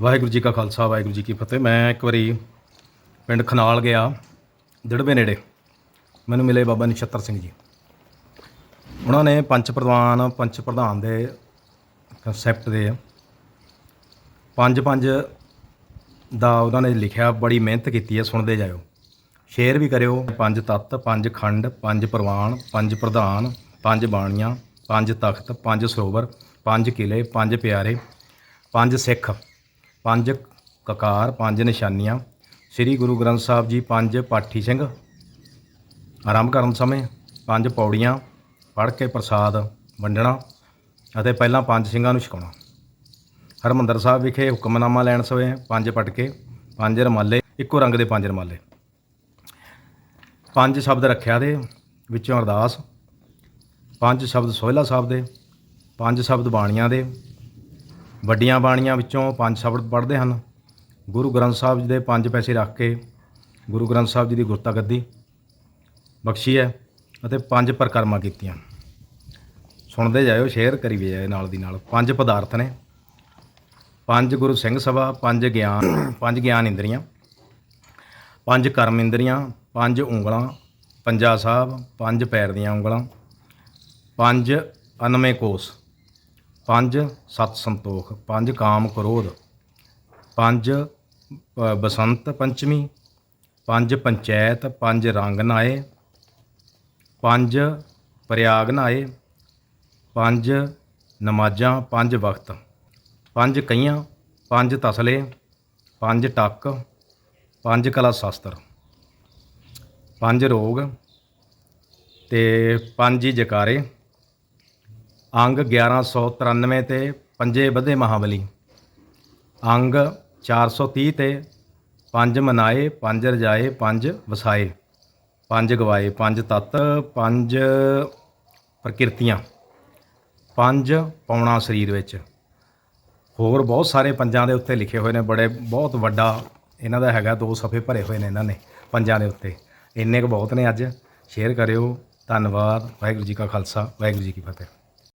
ਵਾਹਿਗੁਰੂ ਜੀ ਕਾ ਖਾਲਸਾ, ਵਾਹਿਗੁਰੂ ਜੀ ਕੀ ਫਤਿਹ। ਮੈਂ ਇੱਕ ਵਾਰੀ ਪਿੰਡ ਖਨਾਲ ਗਿਆ, ਦਿੜਵੇ ਨੇੜੇ। ਮੈਨੂੰ ਮਿਲੇ ਬਾਬਾ ਨਛੱਤਰ ਸਿੰਘ ਜੀ। ਉਹਨਾਂ ਨੇ ਪੰਚ ਪ੍ਰਧਾਨ ਪੰਚ ਪ੍ਰਧਾਨ ਦੇ ਕਨਸੈਪਟ ਦੇ ਪੰਜ ਪੰਜ ਦਾ ਉਹਨਾਂ ਨੇ ਲਿਖਿਆ, ਬੜੀ ਮਿਹਨਤ ਕੀਤੀ ਹੈ ਸੁਣਦੇ ਜਾਇਓ। ਸ਼ੇਅਰ ਵੀ ਕਰਿਓ। ਪੰਜ ਤੱਤ, ਪੰਜ ਖੰਡ, ਪੰਜ ਪ੍ਰਵਾਨ, ਪੰਜ ਪ੍ਰਧਾਨ, ਪੰਜ ਬਾਣੀਆਂ, ਪੰਜ ਤਖਤ, ਪੰਜ ਸਰੋਵਰ, ਪੰਜ ਕਿਲੇ, ਪੰਜ ਪਿਆਰੇ, ਪੰਜ ਸਿੱਖ। ਪੰਜ ਕਕਾਰ, ਪੰਜ ਨਿਸ਼ਾਨੀਆਂ। ਸ੍ਰੀ ਗੁਰੂ ਗ੍ਰੰਥ ਸਾਹਿਬ ਜੀ, ਪੰਜ ਪਾਠੀ ਸਿੰਘ। ਆਰੰਭ ਕਰਨ ਸਮੇਂ ਪੰਜ ਪੌੜੀਆਂ ਪੜ੍ਹ ਕੇ ਪ੍ਰਸਾਦ ਵੰਡਣਾ ਅਤੇ ਪਹਿਲਾਂ ਪੰਜ ਸਿੰਘਾਂ ਨੂੰ ਛਕਾਉਣਾ। ਹਰਮੰਦਰ ਸਾਹਿਬ ਵਿਖੇ ਹੁਕਮਨਾਮਾ ਲੈਣ ਸਮੇਂ ਪੰਜ ਪਟਕੇ, ਪੰਜ ਰਮਾਲੇ, ਇੱਕੋ ਰੰਗ ਦੇ ਪੰਜ ਰਮਾਲੇ। ਪੰਜ ਸ਼ਬਦ ਰੱਖਿਆ ਦੇ ਵਿੱਚੋਂ ਅਰਦਾਸ, ਪੰਜ ਸ਼ਬਦ ਸੋਹਿਲਾ ਸਾਹਿਬ ਦੇ, ਪੰਜ ਸ਼ਬਦ ਬਾਣੀਆਂ ਦੇ ਵੱਡੀਆਂ ਬਾਣੀਆਂ ਵਿੱਚੋਂ ਪੰਜ ਸ਼ਬਦ ਪੜ੍ਹਦੇ ਹਨ। ਗੁਰੂ ਗ੍ਰੰਥ ਸਾਹਿਬ ਜੀ ਦੇ ਪੰਜ ਪੈਸੇ ਰੱਖ ਕੇ ਗੁਰੂ ਗ੍ਰੰਥ ਸਾਹਿਬ ਜੀ ਦੀ ਗੁਰਤਾ ਗੱਦੀ ਬਖਸ਼ੀ ਹੈ ਅਤੇ ਪੰਜ ਪਰਕਰਮਾਂ ਕੀਤੀਆਂ। ਸੁਣਦੇ ਜਾਇਓ, ਸ਼ੇਅਰ ਕਰੀ ਵੀ ਜਾਇਓ ਨਾਲ ਦੀ ਨਾਲ। ਪੰਜ ਪਦਾਰਥ ਨੇ। ਪੰਜ ਗੁਰੂ ਸਿੰਘ ਸਭਾ, ਪੰਜ ਗਿਆਨ ਪੰਜ ਗਿਆਨ ਇੰਦਰੀਆਂ, ਪੰਜ ਕਰਮ ਇੰਦਰੀਆਂ, ਪੰਜ ਉਂਗਲਾਂ, ਪੰਜਾ ਸਾਹਿਬ ਪੰਜ ਪੈਰ ਦੀਆਂ ਉਂਗਲਾਂ, ਪੰਜ ਅਨਮੇ ਕੋਸ। ਪੰਜ, ਸਤ ਸੰਤੋਖ, ਪੰਜ ਕਾਮ ਕ੍ਰੋਧ, ਪੰਜ ਬਸੰਤ ਪੰਚਮੀ, ਪੰਜ ਪੰਚਾਇਤ, ਪੰਜ ਰੰਗ ਨਾਏ, ਪੰਜ ਪ੍ਰਯਾਗ ਨਾਏ, ਪੰਜ ਨਮਾਜ਼ਾਂ, ਪੰਜ ਵਕਤ, ਪੰਜ ਕਈਆਂ, ਪੰਜ ਤਸਲੇ, ਪੰਜ ਟੱਕ, ਪੰਜ ਕਲਾ ਸ਼ਾਸਤਰ, ਪੰਜ ਰੋਗ ਤੇ ਪੰਜ ਹੀ ਜਕਾਰੇ। ਅੰਗ 1193 ਤੇ ਪੰਜੇ ਵਧੇ ਮਹਾਬਲੀ। ਅੰਗ 430 ਤੇ ਪੰਜ ਮਨਾਏ, ਪੰਜ ਰਜਾਏ, ਪੰਜ ਵਸਾਏ। ਪੰਜ ਗਵਾਏ, ਪੰਜ ਤਤ, ਪੰਜ ਪ੍ਰਕਿਰਤੀਆਂ। ਪੰਜ ਪਾਉਣਾ ਸਰੀਰ ਵਿੱਚ। ਹੋਰ ਬਹੁਤ ਸਾਰੇ ਪੰਜਾਂ ਦੇ ਉੱਤੇ ਲਿਖੇ ਹੋਏ ਨੇ, ਬੜੇ ਬਹੁਤ ਵੱਡਾ ਇਹਨਾਂ ਦਾ ਹੈਗਾ, ਦੋ ਸਫੇ ਭਰੇ ਹੋਏ ਨੇ ਇਹਨਾਂ ਨੇ ਪੰਜਾਂ ਦੇ ਉੱਤੇ। ਇੰਨੇ ਕੁ ਬਹੁਤ ਨੇ ਅੱਜ। ਸ਼ੇਅਰ ਕਰਿਓ। ਧੰਨਵਾਦ। ਵਾਹਿਗੁਰੂ ਜੀ ਕਾ ਖਾਲਸਾ। ਵਾਹਿਗੁਰੂ ਜੀ ਕੀ ਫਤਿਹ।